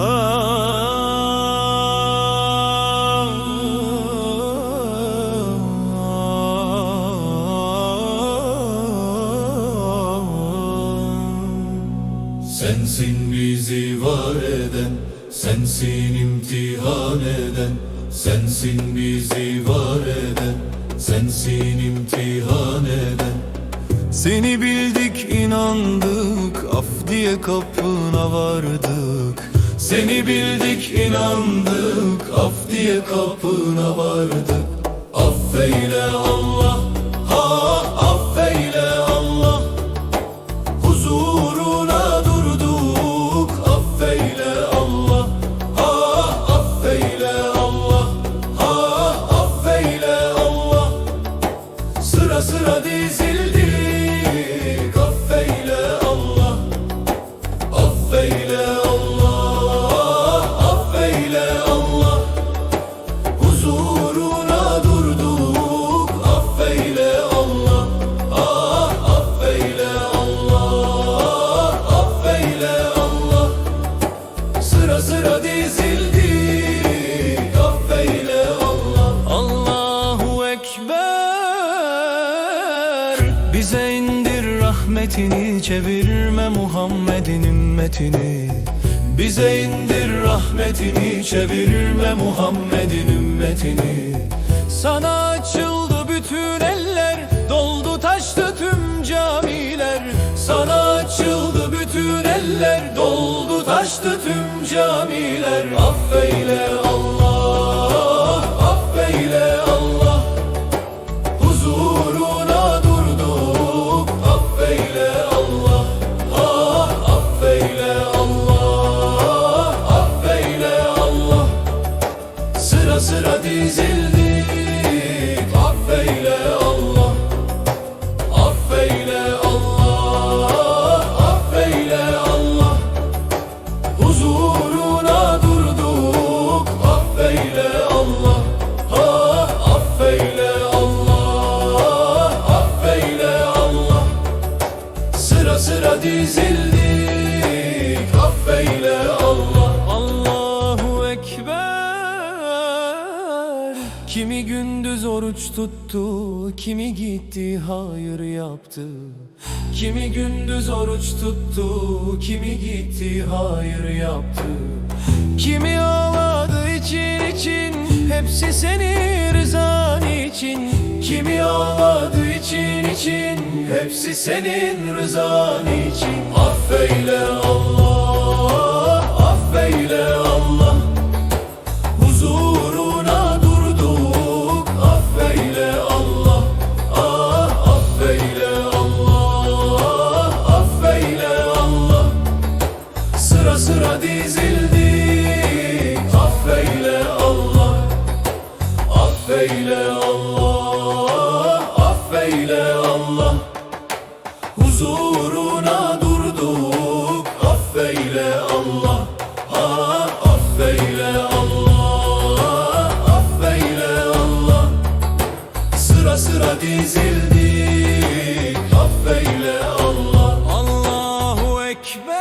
Sensin bizi var eden imtihan eden Sensin bizi var eden imtihan eden. Seni bildik inandık Af diye kapına vardık Seni bildik inandık. Af diye kapına vardık. Affeyle Allah rahmetini Çevirme Muhammed'in ümmetini. Bize indir rahmetini Çevirme Muhammed'in ümmetini. Sana açıldı bütün eller Doldu taştı tüm camiler. Sana açıldı bütün eller Doldu taştı tüm camiler. Affeyle Sıra sıra gündüz oruç tuttu Kimi gitti hayır yaptı. Kimi gündüz oruç tuttu Kimi gitti hayır yaptı. Kimi ağladı için için Hepsi senin rızan için. Kimi ağladı için için Hepsi senin rızan için. Affeyle Allah dizildik Affeyle Allah. Affeyle Allah. Affeyle Allah. Huzuruna durduk. Affeyle Allah. Ha affeyle Allah. Affeyle Allah. Sıra sıra dizildik Affeyle Allah. Allahu Ekber.